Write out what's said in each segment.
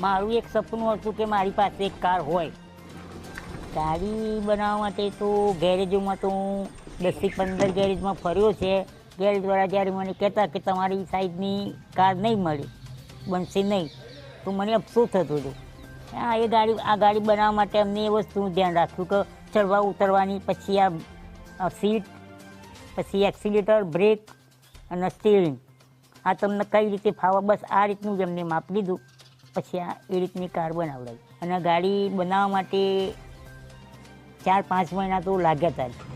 મારું એક સપનું હતું કે મારી પાસે એક કાર હોય. ગાડી બનાવવા માટે તો ગેરેજોમાં તો હું દસથી પંદર ગેરેજમાં ફર્યો છે. ગેરેજવાળા જ્યારે મને કહેતા કે તમારી સાઈઝની કાર નહીં મળે, બનશે નહીં, તો મને અફસોસ થતો હતો. હા એ ગાડી, આ ગાડી બનાવવા માટે અમને એ વસ્તુનું ધ્યાન રાખ્યું કે ચડવા, ઉતરવાની, પછી આ આ સીટ, પછી એક્સિલેટર, બ્રેક અને સ્ટીરિંગ આ તમને કઈ રીતે ફાવા, બસ આ રીતનું જ અમને માપ લીધું. પછી આ એ રીતની કાર બનાવડાવી. અને ગાડી બનાવવા માટે ચાર પાંચ મહિના તો લાગ્યા હતા.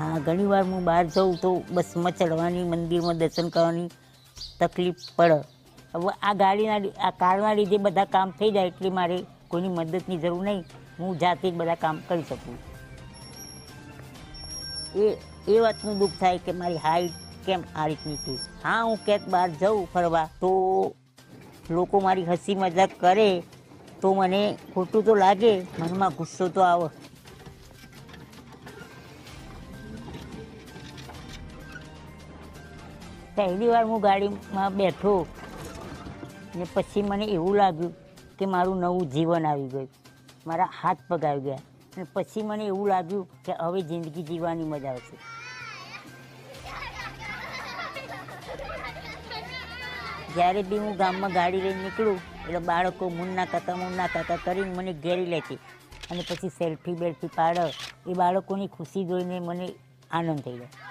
હા, ઘણીવાર હું બહાર જાઉં તો બસમાં ચડવાની મંદિરમાં દર્શન કરવાની તકલીફ પડે. હવે આ ગાડીના આ કારના લીધે બધા કામ થઈ જાય એટલે મારે કોઈની મદદની જરૂર નહીં. હું જાતે જ બધા કામ કરી શકું. એ એ વાતનું દુઃખ થાય કે મારી હાઈટ કેમ આ રીતની છે? હા, હું ક્યાંક બહાર જાઉં ફરવા તો લોકો મારી હસી મજાક કરે તો મને ખોટું તો લાગે, મનમાં ગુસ્સો તો આવે. પહેલી વાર હું ગાડીમાં બેઠો ને પછી મને એવું લાગ્યું કે મારું નવું જીવન આવી ગયું. મારા હાથ પગ આવી ગયા. અને પછી મને એવું લાગ્યું કે હવે જિંદગી જીવવાની મજા આવશે. જ્યારે બી હું ગામમાં ગાડી લઈને નીકળું, એટલે બાળકો મુન્ના કાકા મુન્ના કાકા કરીને મને ઘેરી લે છે. અને પછી સેલ્ફી બેલ્ફી પાડે. એ બાળકોની ખુશી જોઈને મને આનંદ થઈ જાય.